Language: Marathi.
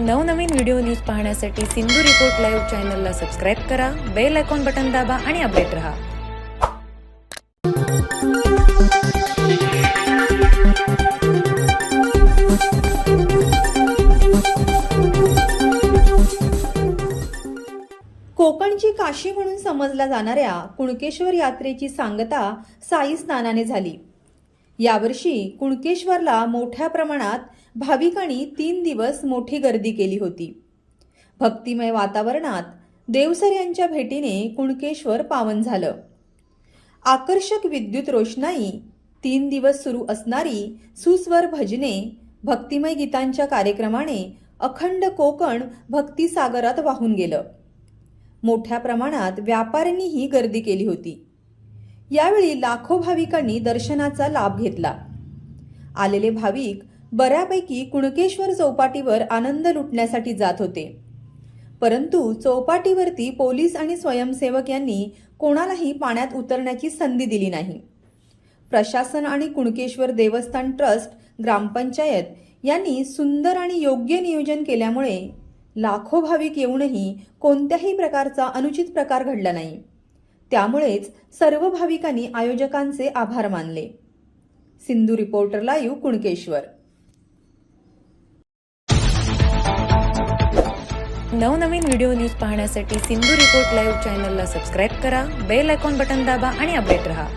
नवनवीन व्हिडिओ न्यूज पाहण्यासाठी सिंधू रिपोर्ट लाईव्ह चॅनलला सबस्क्राईब करा बेल आयकॉन बटन दाबा आणि अपडेट रहा. कोकणची काशी म्हणून समजल्या जाणाऱ्या कुणकेश्वर यात्रेची सांगता साई स्नानाने झाली. यावर्षी कुणकेश्वरला मोठ्या प्रमाणात भाविकांनी तीन दिवस मोठी गर्दी केली होती. भक्तिमय वातावरणात देवसर यांच्या भेटीने कुणकेश्वर पावन झालं. आकर्षक विद्युत रोषणाई तीन दिवस सुरू असणारी सुस्वर भजने भक्तिमय गीतांच्या कार्यक्रमाने अखंड कोकण भक्तिसागरात वाहून गेलं. मोठ्या प्रमाणात व्यापाऱ्यांनीही गर्दी केली होती. यावेळी लाखो भाविकांनी दर्शनाचा लाभ घेतला. आलेले भाविक बऱ्यापैकी कुणकेश्वर चौपाटीवर आनंद लुटण्यासाठी जात होते. परंतु चौपाटीवरती पोलीस आणि स्वयंसेवक यांनी कोणालाही पाण्यात उतरण्याची संधी दिली नाही. प्रशासन आणि कुणकेश्वर देवस्थान ट्रस्ट ग्रामपंचायत यांनी सुंदर आणि योग्य नियोजन केल्यामुळे लाखो भाविक येऊनही कोणत्याही प्रकारचा अनुचित प्रकार घडला नाही. त्यामुळेच सर्व भाविकांनी आयोजकांचे आभार मानले. Sindhu reporter live Kunkeshwar. नवनवीन व्हिडिओ न्यूज पाहण्यासाठी सिंधू रिपोर्ट लाईव्ह चॅनलला सबस्क्राईब करा बेल आयकॉन बटन दाबा आणि अपडेट रहा.